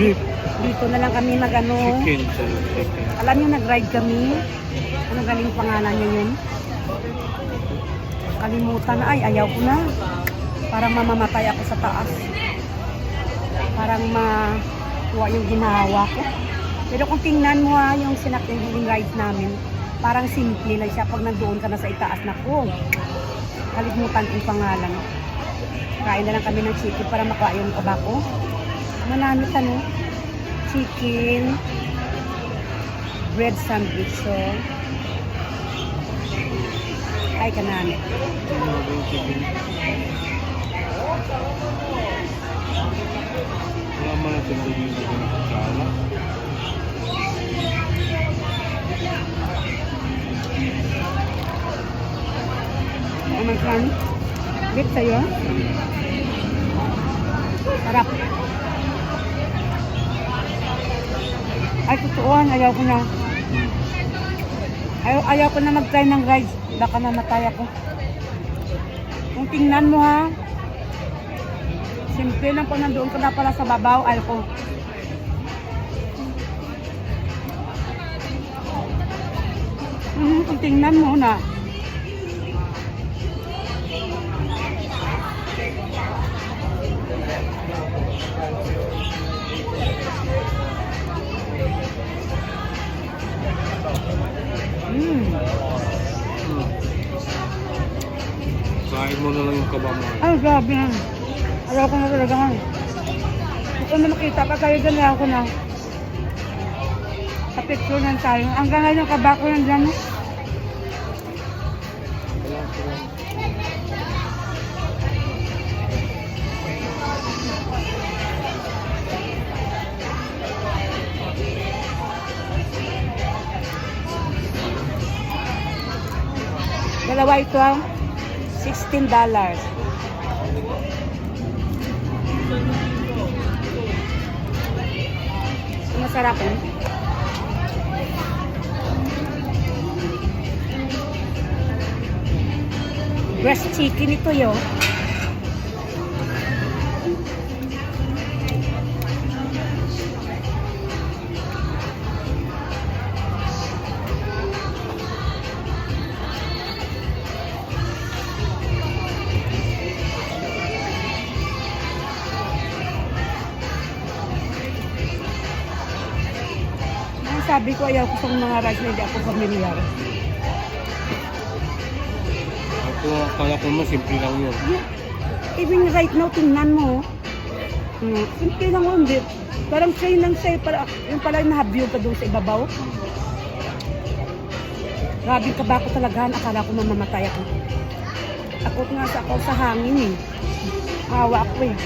Beef. Dito na lang kami mag ano. Chicken. Chicken. Alam niyo, nag-ride kami. Ano galing pangalan niyo yun? Kalimutan na. Ay, ayaw ko na. Parang mamamatay ako sa taas. Parang makuha yung ginawa ko. Pero kung tingnan mo ha, yung sinakting ride namin, parang simple lang siya pag nandoon ka na sa itaas na ko. Kalimutan ko yung pangalan. Kain na lang kami ng chicken para makuha yung kabako. Manano no? Chicken, bread sandwich. So, ay kanan. Ano yung chicken? Wala man natin. Ano kan? Beef sa'yo? Sarap. Ay, totoo. Ayaw ko na. Ayaw, ayaw ko na mag-try ng rice. Baka namatay ako. Kung tingnan mo ha, simple lang pag nandoon ka na pala sa babaw, ayaw ko. Hmm, kung tingnan mo na. Kain mo na lang yung kaba mo. Ay, grabe na. Ayaw ko na talaga nga. Gusto na makita pa tayo dyan, ayaw ko na. Sa picture lang tayo. Hanggang ngayon yung kabako yan dyan. ko. Dalawa ito ah. $16. dollars. Masarap eh. Breast chicken ito yo. Sabi ko ayaw ko sa mga rice na hindi ako familiar. Ako, akala ko mo, simple lang yun. Yeah. Even right now, tingnan mo. Hmm. Simple lang mo, hindi. Parang plain lang sa'yo. Para, yung pala yung nahabyo ka doon sa ibabaw. Grabe ka ba ako talaga? Akala ko mamamatay ako. Takot nga sa ako sa hangin eh. Hawa ako eh.